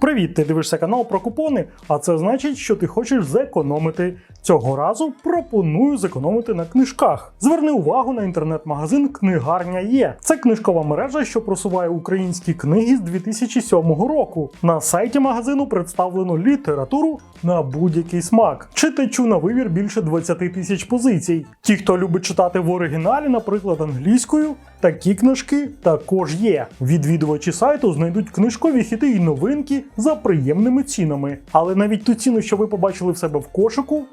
Привіт, ти дивишся канал про купони, а це значить, що ти хочеш зекономити. Цього разу пропоную зекономити на книжках. Зверни увагу на інтернет-магазин Книгарня є. Це книжкова мережа, що просуває українські книги з 2007 року. На сайті магазину представлено літературу на будь-який смак. Читачу на вибір більше 20 тисяч позицій. Ті, хто любить читати в оригіналі, наприклад, англійською, такі книжки також є. Відвідувачі сайту знайдуть книжкові хіти і новинки за приємними цінами. Але навіть ту ціну, що ви побачили в себе в кошику,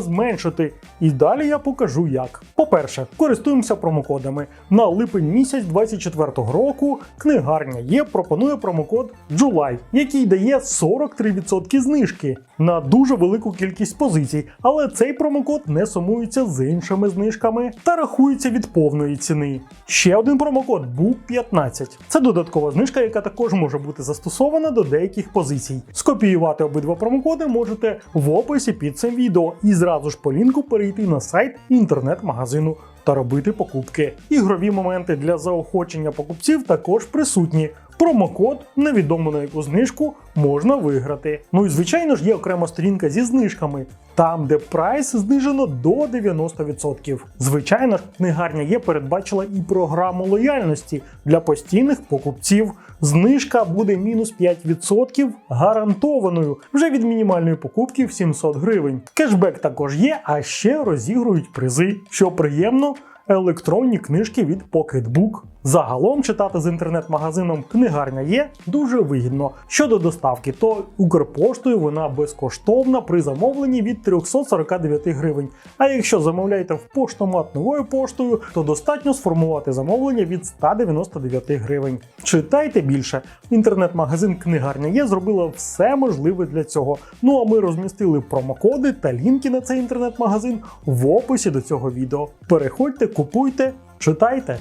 зменшити. І далі я покажу як. По-перше, користуємося промокодами. На липень місяць 24-го року книгарня є пропонує промокод JULY, який дає 43% знижки на дуже велику кількість позицій, але цей промокод не сумується з іншими знижками та рахується від повної ціни. Ще один промокод BOOK15. Це додаткова знижка, яка також може бути застосована до деяких позицій. Скопіювати обидва промокоди можете в описі під цим відео і зразу ж по лінку перейти на сайт інтернет-магазину та робити покупки. Ігрові моменти для заохочення покупців також присутні. Промокод, невідомо на яку знижку, можна виграти. Ну і звичайно ж є окрема сторінка зі знижками, там, де прайс знижено до 90%. Звичайно ж, книгарня є передбачила і програму лояльності для постійних покупців. Знижка буде мінус 5% гарантованою вже від мінімальної покупки в 700 гривень. Кешбек також є, а ще розігрують призи, що приємно. Електронні книжки від Pocketbook. Загалом читати з інтернет-магазином книгарня є дуже вигідно. Щодо доставки, то Укрпоштою вона безкоштовна при замовленні від 349 гривень. А якщо замовляєте в поштомат новою поштою, то достатньо сформувати замовлення від 199 гривень. Читайте більше. Інтернет-магазин книгарня є зробила все можливе для цього. Ну а ми розмістили промокоди та лінки на цей інтернет-магазин в описі до цього відео. Переходьте, купуйте, читайте.